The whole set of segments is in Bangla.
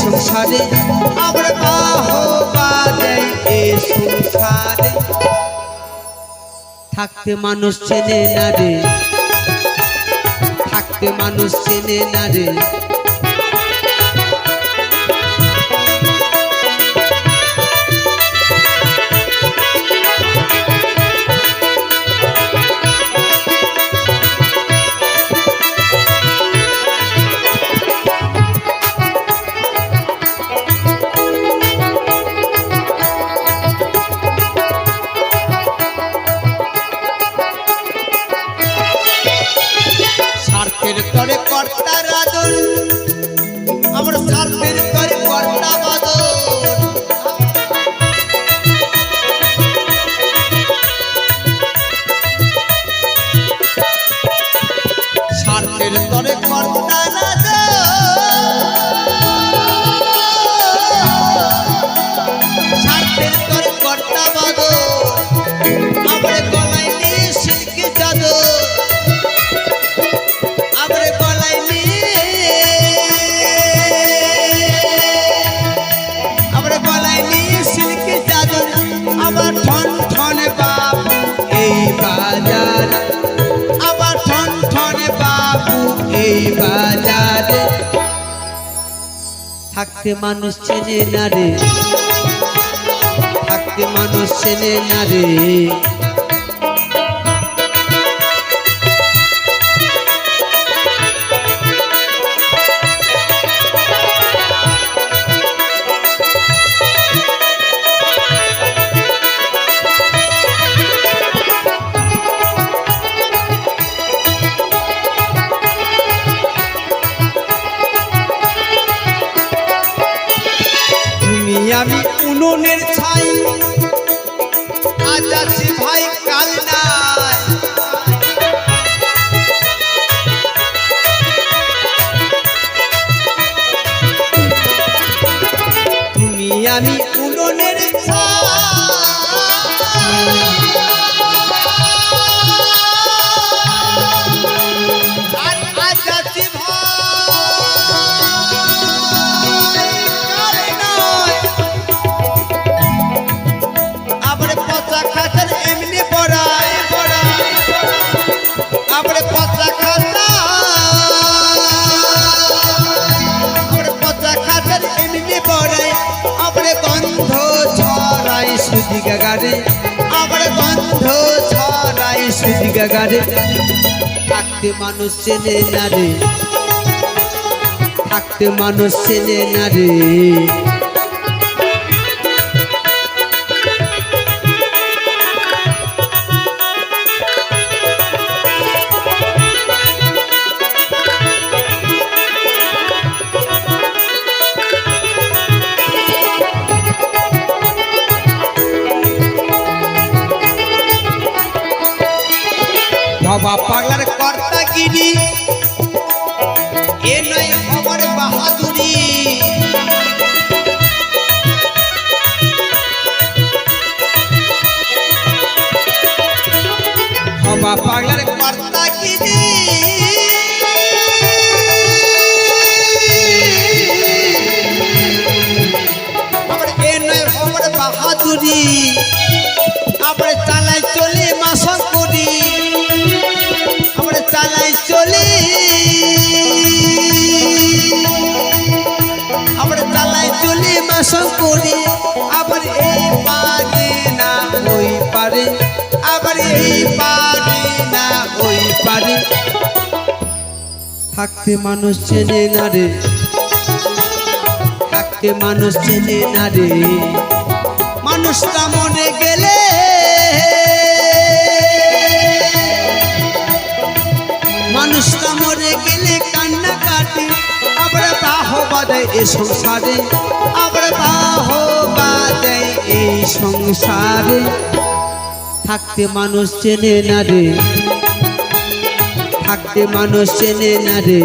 সংসারে, আমরা বাহবা দেয় এ সংসারে। থাকতে মানুষ চেনে না রে, থাকতে মানুষ চেনে না রে। স্বার্থের তরে কর্তার আদর আমরা স্বার্থের তরে কর্তা বাদর স্বার্থের তরে কর্তা স্বার্থের তরে কর্তা বাদর এই বাজারে। থাকতে মানুষ চেনে না রে। থাকতে মানুষ চেনে না উনুনের ছাই। আজ আছি ভাই কাল নাই তুমি আমি উনুনের ছাই। সুদিকা গারে আবার গন্ধ ছড়ায় সুদিকা গারে থাকতে মানুষ চেনে না রে। থাকতে মানুষ চেনে না বাবা পাগলার কর্তা গিরি এ নয় আমার বাহাদুরি। বাবা পাগলার কর্তা গিরি বাহাদুরি। আমরা চালাই চলে মাসক থাকতে মানুষ চেনে না রে, থাকতে মানুষ চেনে না রে। মানুষটা মরে গেলে মানুষটা মরে গেলে বাদায় এ সংসারে এই সংসারে। থাকতে মানুষ চেনে না রে, থাকতে মানুষ চেনে না রে,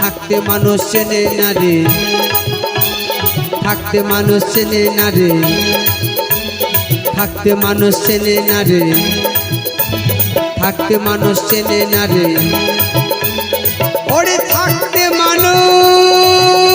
থাকতে মানুষ চেনে না রে, থাকতে মানুষ চেনে না রে, থাকতে মানুষ চেনে না রে, থাকতে মানুষ চেনে না রে। ওরে থাকতে মানুষ।